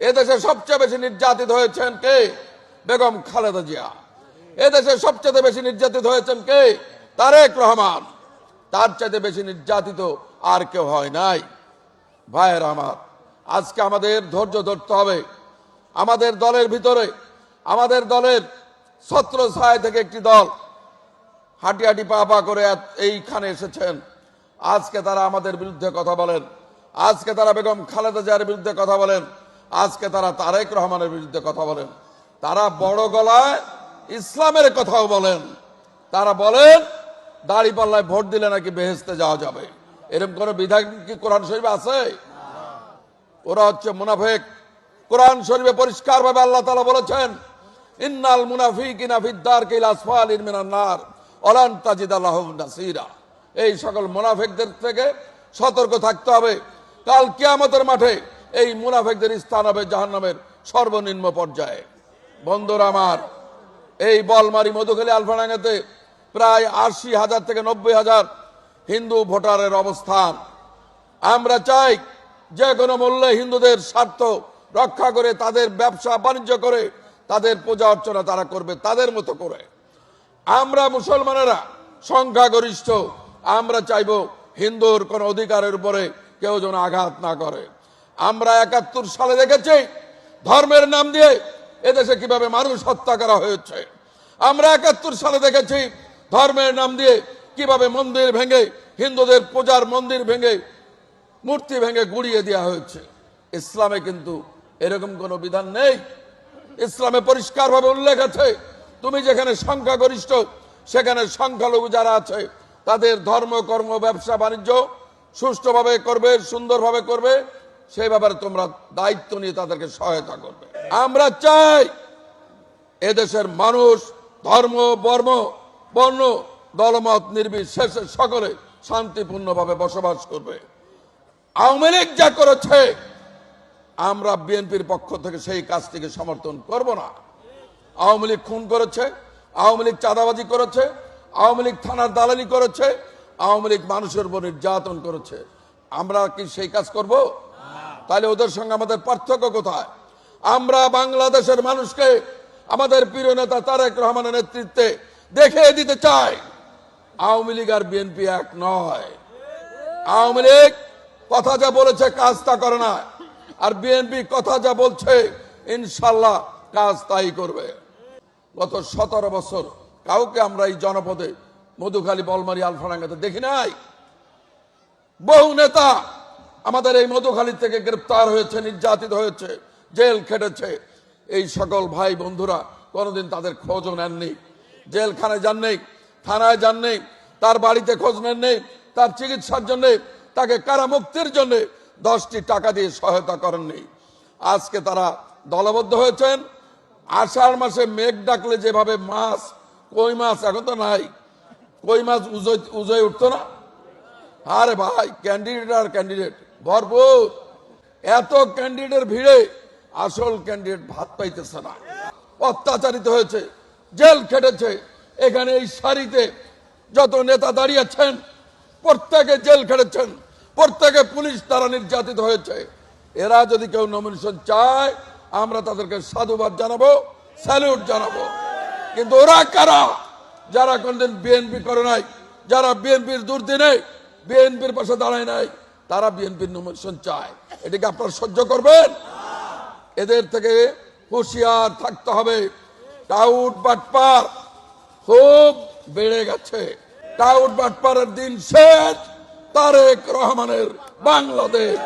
এদেশে সবচেয়ে বেশি নির্যাতিত হয়েছেন কে? বেগম খালেদা জিয়া। এদেশে সবচেয়ে বেশি নির্যাতিত হয়েছেন কে? তারেক রহমান। তার চাইতে বেশি নির্যাতিত আর কেউ হয় নাই। ভাইয়ের আমার, আজকে আমাদের ধৈর্য ধরতে হবে। আমাদের দলের ভিতরে, আমাদের দলের ছত্র ছায় থেকে একটি দল হাঁটি হাঁটি পা পা করে এইখানে এসেছেন। আজকে তারা আমাদের বিরুদ্ধে কথা বলেন। আজকে তারা বেগম খালেদা জিয়ার বিরুদ্ধে কথা বলেন। আজকে তারা তারেক রহমানের বিরুদ্ধে কথা বলেন। তারা বড় গলায় ইসলামের কথাও বলেন। তারা বলেন দাড়ি পাল্লায় ভোট দিলে নাকি বেহেস্তে যাওয়া যাবে। এরকম কোন বিধান কি কোরআন শরীফে আছে? ওরা হচ্ছে মুনাফেক। কোরআন শরীফে পরিষ্কার ভাবে আল্লাহ তালা বলেছেন, ইন্নাল মুনাফিকিনা ফিদ্দার কিল আসফাল মিনান নার অলান তাজিদ আল্লাহ নাসিরা। এই সকল মুনাফেকদের থেকে সতর্ক থাকতে হবে। কাল কিয়ামতের মাঠে এই মুনাফেকদের স্থান হবে জাহান্নামের সর্বনিম্ন পর্যায়ে। বন্ধুরা আমার, এই বলমারি মধুখালী আলফাডাঙ্গাতে প্রায় আশি হাজার থেকে নব্বই হাজার হিন্দু ভোটারের অবস্থান। আমরা চাই যে কোনো মূল্যে হিন্দুদের স্বার্থ রক্ষা করে তাদের ব্যবসা বাণিজ্য করে তাদের পূজা অর্চনা তারা করবে তাদের মতো করে। আমরা মুসলমানেরা সংখ্যাগরিষ্ঠ, আমরা চাইব হিন্দুর কোন অধিকারের উপরে কেউ যেন আঘাত না করে। আমরা একাত্তর সালে দেখেছি ধর্মের নাম দিয়ে এদেশে কীভাবে মানুষ হত্যা করা হয়েছে। আমরা একাত্তর সালে দেখেছি ধর্মের নাম দিয়ে কীভাবে মন্দির ভেঙে, হিন্দুদের পূজার মন্দির ভেঙে, মূর্তি ভেঙে গুড়িয়ে দেওয়া হয়েছে। ইসলামে কিন্তু এরকম কোনো বিধান নেই। ইসলামে পরিষ্কারভাবে উল্লেখ আছে, তুমি যেখানে সংখ্যাগরিষ্ঠ, সেখানে সংখ্যালঘু যারা আছে, তাদের ধর্ম, কর্ম, ব্যবসা, বাণিজ্য সুষ্ঠুভাবে করবে, সুন্দরভাবে করবে। সেই ব্যাপারে তোমরা দায়িত্ব নিয়ে তাদেরকে সহায়তা করবে। আমরা চাই এদেশের মানুষ ধর্ম, বর্ম, বর্ণ, দলমত, নির্বিশেষে সকলে শান্তিপূর্ণভাবে বসবাস করবে। আওয়ামী লীগ যা করেছে, আমরা বিএনপির পক্ষ থেকে সেই কাজটিকে সমর্থন করব না। আওয়ামী লীগ খুন করেছে, আওয়ামী লীগ চাঁদাবাজি করেছে, আওয়ামী লীগ থানার দালালি করেছে, আওয়ামী লীগ মানুষের উপর নির্যাতন করেছে। আমরা কি সেই কাজ করব? তাহলে ওদের সঙ্গে আমাদের পার্থক্য কোথায়? আমরা বাংলাদেশের মানুষকে আমাদের প্রিয় নেতা তারেক রহমানের নেতৃত্বে দেখিয়ে দিতে চাই। আওয়ামী লীগ আর বিএনপি এক নয়। আওয়ামী লীগ কথা যা বলেছে কাজ তা করে না। আর বিএনপি কথা যা বলছে, ইনশাল্লাহ কাজ তাই করবে। গত সতেরো বছর কাউকে আমরা এই জনপদে মধুখালী বলমারি আলফারাঙ্গাতে দেখি নাই? বহু নেতা আমাদের এই মধুখালী থেকে গ্রেপ্তার হয়েছে, নির্যাতিত হয়েছে, জেল খেটেছে। এই সকল ভাই বন্ধুরা কোনোদিন তাদের খোঁজও নেননি। জেলখানায় যান নেই, থানায় যান নেই, তার বাড়িতে খোঁজ নেন নেই, তার চিকিৎসার জন্য, তাকে কারামুক্তির জন্য দশটি টাকা দিয়ে সহায়তা করেননি। আজকে তারা দলবদ্ধ হয়েছেন। আষাঢ় মাসে মেঘ ডাকলে যেভাবে মাছ, কই মাছ, এখন তো নাই। কই মাছ উজয় উজয় উঠতো না? আরে ভাই ক্যান্ডিডেট আর ক্যান্ডিডেট ভরপুর। এত ক্যান্ডিডেটের ভিড়ে আসল ক্যান্ডিডেট ভাত পাইতেছে না। অত্যাচারিত হয়েছে, জেল খেটেছে। এখানে এই সারিতে যত নেতা দাঁড়িয়েছেন প্রত্যেকে জেল খেটেছেন, প্রত্যেকে পুলিশ দ্বারা নির্যাতিত হয়েছে। এরা যদি কেউ নমিনেশন চায়, আমরা তাদেরকে সাধুবাদ জানাব স্যালুট জানাব। কিন্তু ওরা কারা? যারা কোনদিন বিএনপি করে নাই, যারা বিএনপির দুর্দিনে বিএনপির পাশে দাঁড়ায় নাই তারা বিএনপির নমিনেশন চায়। এটাকে আপনারা সহ্য করবেন? এদের থেকে হুঁশিয়ার থাকতে হবে। টাউট বাটপার খুব বেড়ে গেছে। টাউট বাটপারের দিন শেষ। তারেক রহমানের বাংলাদেশ।